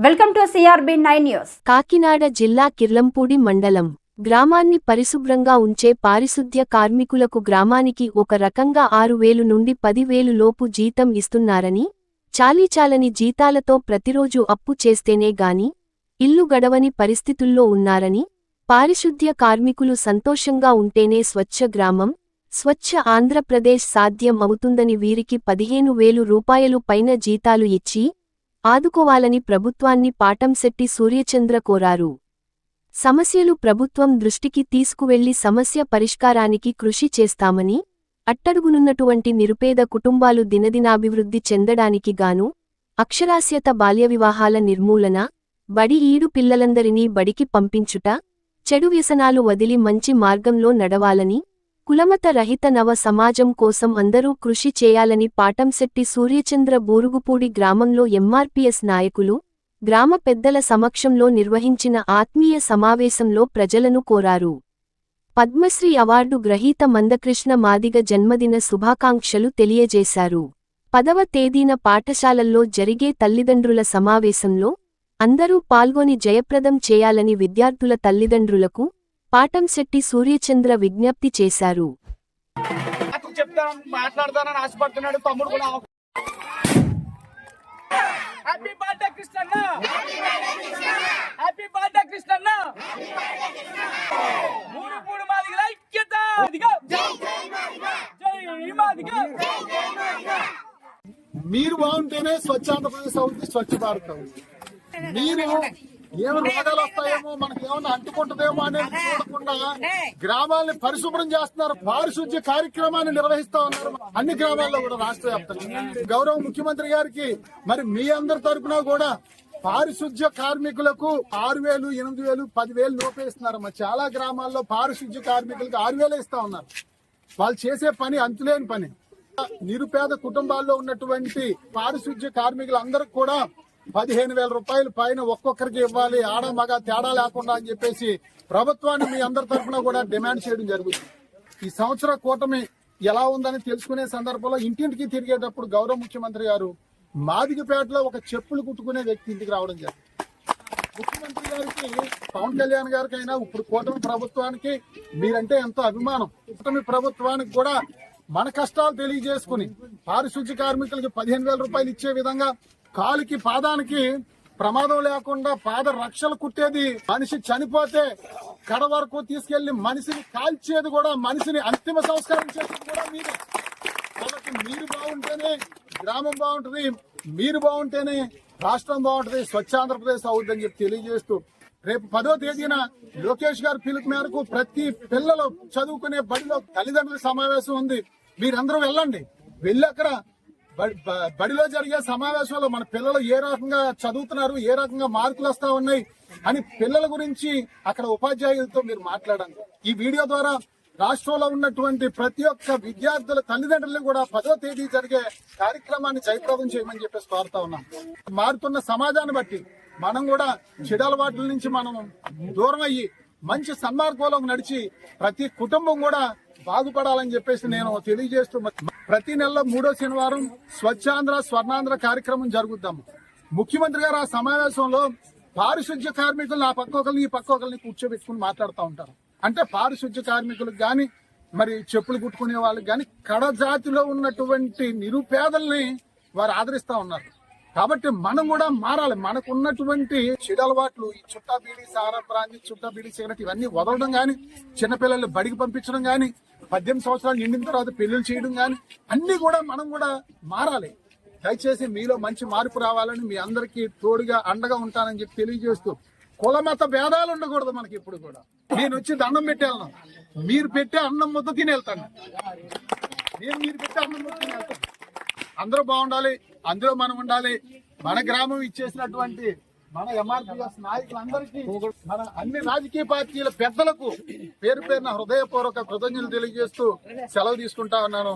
Welcome to CRB nine news. Kakinada జిల్లా కిర్లంపూడి మండలం. గ్రామాన్ని పరిశుభ్రంగా ఉంచే పారిశుద్ధ్య కార్మికులకు గ్రామానికి ఒక రకంగా ఆరు వేలు నుండి పదివేలు లోపు జీతం ఇస్తున్నారని చాలీచాలని జీతాలతో ప్రతిరోజు అప్పు చేస్తేనే గాని ఇల్లు గడవని పరిస్థితుల్లో ఉన్నారని పారిశుద్ధ్య కార్మికులు సంతోషంగా ఉంటేనే స్వచ్ఛ గ్రామం స్వచ్ఛ ఆంధ్రప్రదేశ్ సాధ్యం అవుతుందని వీరికి పదిహేను వేలు రూపాయలు పైన జీతాలు ఇచ్చి ఆదుకోవాలని ప్రభుత్వాన్ని పాటంశెట్టి సూర్యచంద్ర కోరారు. సమస్యలు ప్రభుత్వం దృష్టికి తీసుకువెళ్ళి సమస్య పరిష్కారానికి కృషి చేస్తామని అట్టడుగునున్నటువంటి నిరుపేద కుటుంబాలు దినదినాభివృద్ధి చెందడానికి గాను అక్షరాస్యత బాల్య వివాహాల నిర్మూలన బడి ఈడు పిల్లలందరినీ బడికి పంపించుట చెడు వ్యసనాలు వదిలి మంచి మార్గంలో నడవాలని కులమత రహిత నవ సమాజం కోసం అందరూ కృషి చేయాలని పాటంశెట్టి సూర్యచంద్ర బూరుగుపూడి గ్రామంలో ఎంఆర్పీఎస్ నాయకులు గ్రామ పెద్దల సమక్షంలో నిర్వహించిన ఆత్మీయ సమావేశంలో ప్రజలను కోరారు. పద్మశ్రీ అవార్డు గ్రహీత మందకృష్ణ మాదిగ జన్మదిన శుభాకాంక్షలు తెలియజేశారు. పదవ తేదీన పాఠశాలల్లో జరిగే తల్లిదండ్రుల సమావేశంలో అందరూ పాల్గొని జయప్రదం చేయాలని విద్యార్థుల తల్లిదండ్రులకు పాటంశెట్టి సూర్యచంద్ర విజ్ఞప్తి చేశారు. మాట్లాడతానని ఆశపడుతున్నాడు తమ్ముడు కూడా హ్యాపీ బర్త్డే కృష్ణన్న! హ్యాపీ బర్త్డే కృష్ణన్న! మూడు మూడు మాదిగల ఐక్యత! మాదిగా. జై మాదిగా! మీరు బాగుంటేనే స్వచ్ఛ ఆంధ్రప్రదేశ్ అవుతుంది స్వచ్ఛ భారత్ అవుతుంది. మీరు ఏమి రోగాలు వస్తాయేమో మనకి ఏమన్నా అంటుకుంటుందేమో అనేది చూడకుండా గ్రామాలని పరిశుభ్రం చేస్తున్నారు. పారిశుద్ధ్య కార్యక్రమాన్ని నిర్వహిస్తా ఉన్నారు. అన్ని గ్రామాల్లో కూడా రాష్ట్ర వ్యాప్తంగా. గౌరవ ముఖ్యమంత్రి గారికి మరి మీ అందరి తరపున కూడా పారిశుద్ధ్య కార్మికులకు ఆరు వేలు ఎనిమిది వేలు పదివేలు లోపేస్తున్నారు. మరి చాలా గ్రామాల్లో పారిశుద్ధ్య కార్మికులకు ఆరు వేలు ఇస్తా ఉన్నారు. వాళ్ళు చేసే పని అంతులేని పని. నిరుపేద కుటుంబాల్లో ఉన్నటువంటి పారిశుద్ధ్య కార్మికులందరికీ కూడా పదిహేను వేల రూపాయలు పైన ఒక్కొక్కరికి ఇవ్వాలి. ఆడ మగ తేడా లేకుండా అని చెప్పేసి ప్రభుత్వాన్ని మీ అందరి తరఫున కూడా డిమాండ్ చేయడం జరుగుతుంది. ఈ సంవత్సర కూటమి ఎలా ఉందని తెలుసుకునే సందర్భంలో ఇంటింటికి తిరిగేటప్పుడు గౌరవ ముఖ్యమంత్రి గారు మాదిగపేటలో ఒక చెప్పులు కుట్టుకునే వ్యక్తి ఇంటికి రావడం జరిగింది. ముఖ్యమంత్రి గారికి పవన్ కళ్యాణ్ గారికి అయినా ఇప్పుడు కూటమి ప్రభుత్వానికి మీరంటే ఎంతో అభిమానం. కూటమి ప్రభుత్వానికి కూడా మన కష్టాలు తెలియజేసుకుని పారిశుద్ధ్య కార్మికులకి పదిహేను వేల రూపాయలు ఇచ్చే విధంగా కాలుకి పాదానికి ప్రమాదం లేకుండా పాద రక్షలు కుట్టేది మనిషి చనిపోతే కడ వరకు తీసుకెళ్ళి మనిషిని కాల్చేది కూడా మనిషిని అంతిమ సంస్కారం చేసేది కూడా మీరు. కాబట్టి మీరు బాగుంటేనే గ్రామం బాగుంటుంది మీరు బాగుంటేనే రాష్ట్రం బాగుంటుంది స్వచ్ఛ ఆంధ్రప్రదేశ్ అవుతుందని చెప్పి తెలియజేస్తూ రేపు పదో తేదీన లోకేష్ గారి పిలుపు మేరకు ప్రతి పిల్లలు చదువుకునే బడిలో తల్లిదండ్రుల సమావేశం ఉంది. మీరందరూ వెళ్ళండి. వెళ్ళి అక్కడ బడిలో జరిగే సమావేశంలో మన పిల్లలు ఏ రకంగా చదువుతున్నారు ఏ రకంగా మార్కులు వస్తా ఉన్నాయి అని పిల్లల గురించి అక్కడ ఉపాధ్యాయులతో మీరు మాట్లాడండి. ఈ వీడియో ద్వారా రాష్ట్రంలో ఉన్నటువంటి ప్రతి ఒక్క విద్యార్థుల తల్లిదండ్రులను కూడా పదో తేదీ జరిగే కార్యక్రమాన్ని జయప్రదం చేయమని చెప్పేసి కోరుతా ఉన్నాం. మారుతున్న సమాజాన్ని బట్టి మనం కూడా చెడలవాట్ల నుంచి మనం దూరం అయ్యి మంచి సన్మార్గంలో నడిచి ప్రతి కుటుంబం కూడా బాగుపడాలని చెప్పేసి నేను తెలియజేస్తూ ప్రతి నెలలో మూడో శనివారం స్వచ్ఛాంధ్ర స్వర్ణాంధ్ర కార్యక్రమం జరుగుద్దాము ముఖ్యమంత్రి గారు ఆ సమావేశంలో పారిశుద్ధ్య కార్మికులు ఆ పక్క ఒకరిని ఈ పక్క ఒకరిని కూర్చోబెట్టుకుని మాట్లాడుతూ ఉంటారు. అంటే పారిశుద్ధ్య కార్మికులకు కానీ మరి చెప్పులు కుట్టుకునే వాళ్ళకి కానీ కడజాతిలో ఉన్నటువంటి నిరుపేదల్ని వారు ఆదరిస్తూ ఉన్నారు. కాబట్టి మనం కూడా మారాలి. మనకున్నటువంటి చెడలవాట్లు అలవాట్లు ఈ చుట్టా బీడీ సారా ప్రాంతి చుట్టా బీడీ సిగరెట్ ఇవన్నీ వదలడం కానీ చిన్నపిల్లల్ని బడికి పంపించడం కానీ పద్దెనిమిది సంవత్సరాలు నిండిన తర్వాత పెళ్ళిళ్ళు చేయడం కానీ అన్ని కూడా మనం కూడా మారాలి. దయచేసి మీలో మంచి మార్పు రావాలని మీ అందరికీ తోడుగా అండగా ఉంటానని చెప్పి తెలియజేస్తూ కులమత భేదాలు ఉండకూడదు మనకి ఇప్పుడు కూడా. నేను వచ్చి దండం పెట్టేళ్ళను మీరు పెట్టే అన్నం ముద్ద తిని వెళ్తాను నేను మీరు పెట్టే అన్నం ముద్ద తిని వెళ్తాను అందరూ బాగుండాలి అందులో మనం ఉండాలి. మన గ్రామం ఇచ్చేసినటువంటి మన ఎంఆర్పీఎస్ నాయకులందరికీ మన అన్ని రాజకీయ పార్టీల పెద్దలకు పేరు పేరున హృదయపూర్వక కృతజ్ఞతలు తెలియజేస్తూ సెలవు తీసుకుంటా ఉన్నాను.